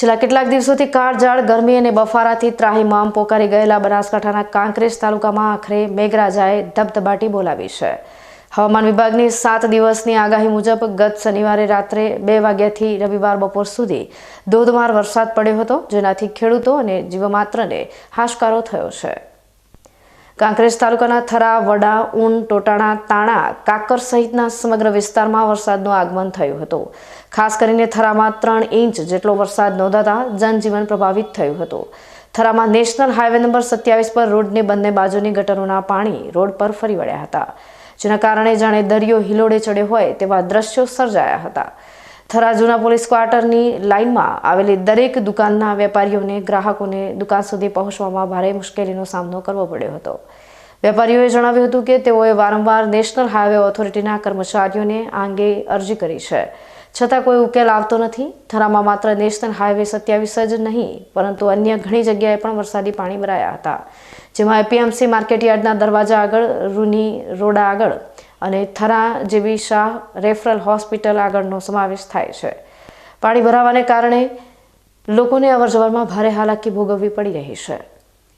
છેલ્લા કેટલાક દિવસોથી કાળઝાળ ગરમી અને બફારાથી ત્રાહીમામ પોકારી ગયેલા બનાસકાંઠાના કાંકરેજ તાલુકામાં આખરે મેઘરાજાએ ધબધબાટી બોલાવી છે. હવામાન વિભાગની સાત દિવસની આગાહી મુજબ ગત શનિવારે રાત્રે બે વાગ્યાથી રવિવાર બપોર સુધી ધોધમાર વરસાદ પડ્યો હતો, જેનાથી ખેડૂતો અને જીવમાત્રને હાશકારો થયો છે. કાંકરેજ તાલુકાના થરા, વડા, ઊન, ટોટાણા, તાણા, કાકર સહિતના સમગ્ર વિસ્તારમાં વરસાદનું આગમન થયું હતું. ખાસ કરીને થરામાં ત્રણ ઇંચ જેટલો વરસાદ નોંધાતા જનજીવન પ્રભાવિત થયું હતું. થરામાં નેશનલ હાઈવે નંબર સત્યાવીસ પર રોડની બંને બાજુની ગટરોના પાણી રોડ પર ફરી વળ્યા હતા, જેના કારણે જાણે દરિયો હિલોડે ચડ્યો હોય તેવા દ્રશ્યો સર્જાયા હતા. થરા જૂના પોલીસ ક્વાર્ટરની લાઇનમાં આવેલી દરેક દુકાનના વેપારીઓને, ગ્રાહકોને દુકાન સુધી પહોંચવામાં ભારે મુશ્કેલીનો સામનો કરવો પડ્યો હતો. વેપારીઓએ જણાવ્યું હતું કે તેઓએ વારંવાર નેશનલ હાઈવે ઓથોરિટીના કર્મચારીઓને આ અંગે અરજી કરી છે. છતાં કોઈ ઉકેલ આવતો નથી. થરામાં માત્ર નેશનલ હાઈવે સત્યાવીસ જ નહીં, પરંતુ અન્ય ઘણી જગ્યાએ પણ વરસાદી પાણી ભરાયા હતા. જેમાં એપીએમસી માર્કેટયાર્ડના દરવાજા આગળ, રૂની રોડા આગળ અને થરા જેવી શાહ રેફરલ હોસ્પિટલ આગળનો સમાવેશ થાય છે. પાણી ભરાવાને કારણે લોકોને અવરજવરમાં ભારે હાલાકી ભોગવવી પડી રહી છે.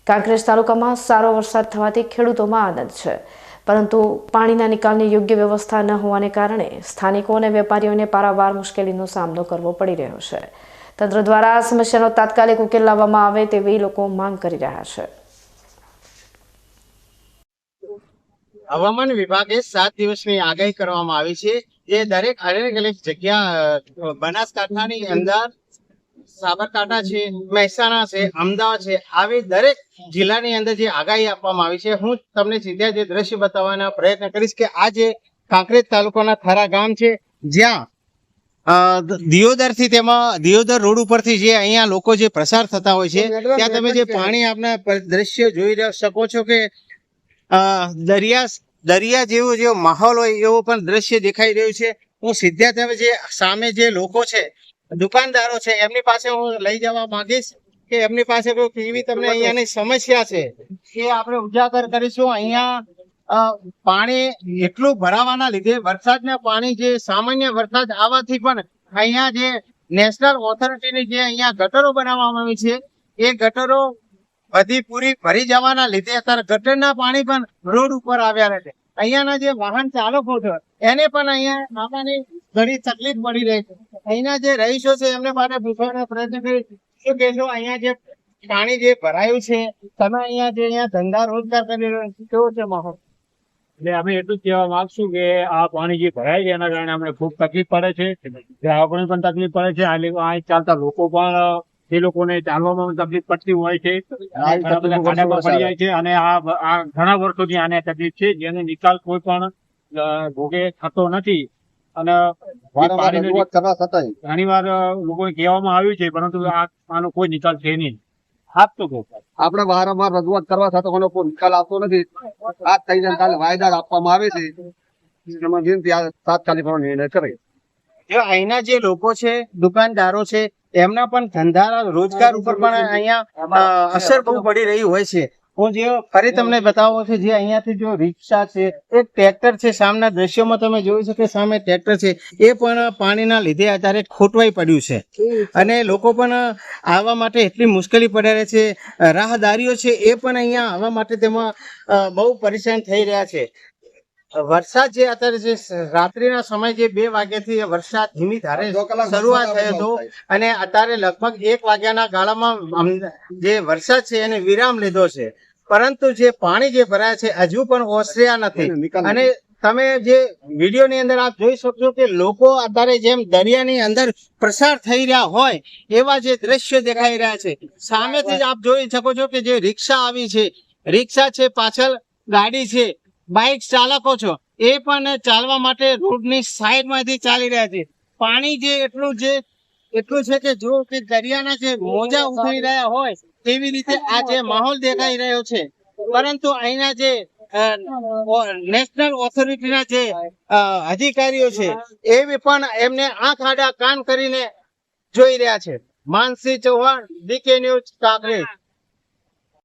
કાંકરેજ તાલુકામાં સારો વરસાદ થવાથી ખેડૂતોમાં આનંદ છે. પરંતુ પાણીના નિકાલની યોગ્ય વ્યવસ્થા ન હોવાને કારણે સ્થાનિકો અને વેપારીઓને પારાવાર મુશ્કેલીનો સામનો કરવો પડી રહ્યો છે. તંત્ર દ્વારા આ સમસ્યાનો તાત્કાલિક ઉકેલ લાવવામાં આવે તેવી લોકો માંગ કરી રહ્યા છે. હવામાન વિભાગે સાત દિવસની આગાહી કરવામાં આવી છે. જે દરેક અલગ અલગ જગ્યા બનાસકાંઠાની અંદર સાબરકાંઠા છે મહેસાણા છે અમદાવાદ છે આવી દરેક જિલ્લાની અંદર જે આગાહી આપવામાં આવી છે. હું તમને સીધા જે દ્રશ્ય બતાવવાના પ્રયત્ન કરીશ કે આ જે કાંકરેજ તાલુકાના થરા ગામ છે જ્યાં દિયોદરથી થી તેમાં દિયોદર રોડ ઉપરથી જે અહીંયા લોકો જે પ્રસાર થતા હોય છે ત્યાં તમે જે પાણી આપના દ્રશ્ય જોઈ શકો છો કે દરિયા દરિયા જેવો જેવો માહોલ હોય એવો પણ દ્રશ્ય દેખાઈ રહ્યું છે. હું સીધા તમે જે સામે જે લોકો છે, દુકાનદારો છે, એમની પાસે હું લઈ જવા માંગીશ કે એમની પાસે કેવી તમને અહીંયાની સમસ્યા છે? એ આપણે ઉજાગર કરીશું. અહીંયા પાણી એટલું ભરાવાના લીધે વરસાદના પાણી જે સામાન્ય વરસાદ આવવાથી પણ અહીંયા જે નેશનલ ઓથોરિટીની જે અહીંયા ગટરો બનાવવામાં આવી છે, એ ગટરો બધી પૂરી ભરી જવાના લીધે અત્યારે ગટરના પાણી પણ રોડ ઉપર આવ્યા છે. અહીંયાના જે વાહન ચાલકો છે, એને પણ અહીંયા આવવાની ઘણી તકલીફ પડી રહી છે. અહીંના જે રહીશો છે, એમને માટે પૂછવાનો પ્રયત્ન કરી શું કહેશો, અહીંયા જે પાણી જે ભરાયું છે, તમે અહીંયા જે અહીંયા ધંધા રોજગાર કરી રહ્યો છો, કેવો છે માહોલ? એટલે અમે એટલું જ કહેવા માંગશું કે આ પાણી જે ભરાય છે, એના કારણે અમને ખૂબ તકલીફ પડે છે. ગ્રાહકોને પણ તકલીફ પડે છે. આ ચાલતા લોકો પણ એ લોકોને ચાલવામાં તકલીફ પડતી હોય છે પડી જાય છે અને આ ઘણા વર્ષોથી આને તકલીફ છે જેનો નિકાલ કોઈ પણ ભોગે થતો નથી. અને ઘણી વાર લોકોને કહેવામાં આવ્યું છે પરંતુ આનો કોઈ નિકાલ છે નહીં. તો આપણે વારંવાર રજૂઆત કરવા છતાં કોનો કોઈ નિકાલ આવતો નથી. આ કાલે વાયદા આપવામાં આવે છે. એમાં તાત્કાલિક નિર્ણય કરે. અહીંના જે લોકો છે, દુકાનદારો છે, એમના પણ ધંધા રોજગાર ઉપર પણ અહીંયા અસર બહુ પડી રહી હોય છે. હું જે ફરી તમને બતાવો છું, જે અહીંયાથી જો રિક્ષા છે, એક ટ્રેક્ટર છે, સામના દ્રશ્યોમાં તમે જોઈ શકો સામે ટ્રેક્ટર છે, એ પણ પાણીના લીધે અત્યારે ખોટવાઈ પડ્યું છે. અને લોકો પણ આવવા માટે એટલી મુશ્કેલી પડી રહી છે. રાહદારીઓ છે, એ પણ અહીંયા આવવા માટે તેમાં બહુ પરેશાન થઈ રહ્યા છે. વરસાદ જે અત્યારે જે રાત્રિના સમય જે બે વાગ્યાથી વરસાદ ધીમી ધારે શરૂઆત થયો હતો અને અત્યારે લગભગ એક વાગ્યાના ગાળામાં જે વરસાદ છે એને વિરામ લીધો છે. પરંતુ જે પાણી જે ભરાય છે હજુ પણ ઓસર્યા નથી. અને તમે જે વીડિયો ની અંદર આપ જોઈ શકશો કે લોકો અત્યારે જેમ દરિયાની અંદર પ્રસાર થઈ રહ્યા હોય એવા જે દ્રશ્યો દેખાઈ રહ્યા છે. સામેથી જ આપ જોઈ શકો છો કે જે રિક્ષા આવી છે. રિક્ષા છે પાછળ ગાડી છે. બાઇક ચાલકો છો, એ પણ ચાલવા માટે રોડની સાઈડમાંથી ચાલી રહ્યા છે. પાણી જે એટલું જે, એટલું છે કે જો કે દરિયાના જે મોજા ઉતરી રહ્યા હોય, તેવી રીતે આ જે માહોલ દેખાઈ રહ્યો છે. પરંતુ અહીંના જે નેશનલ ઓથોરિટીના જે અધિકારીઓ છે, એ પણ એમને આંખ આડા કાન કરીને જોઈ રહ્યા છે. Mansi Chauhan, DK news Kankrej.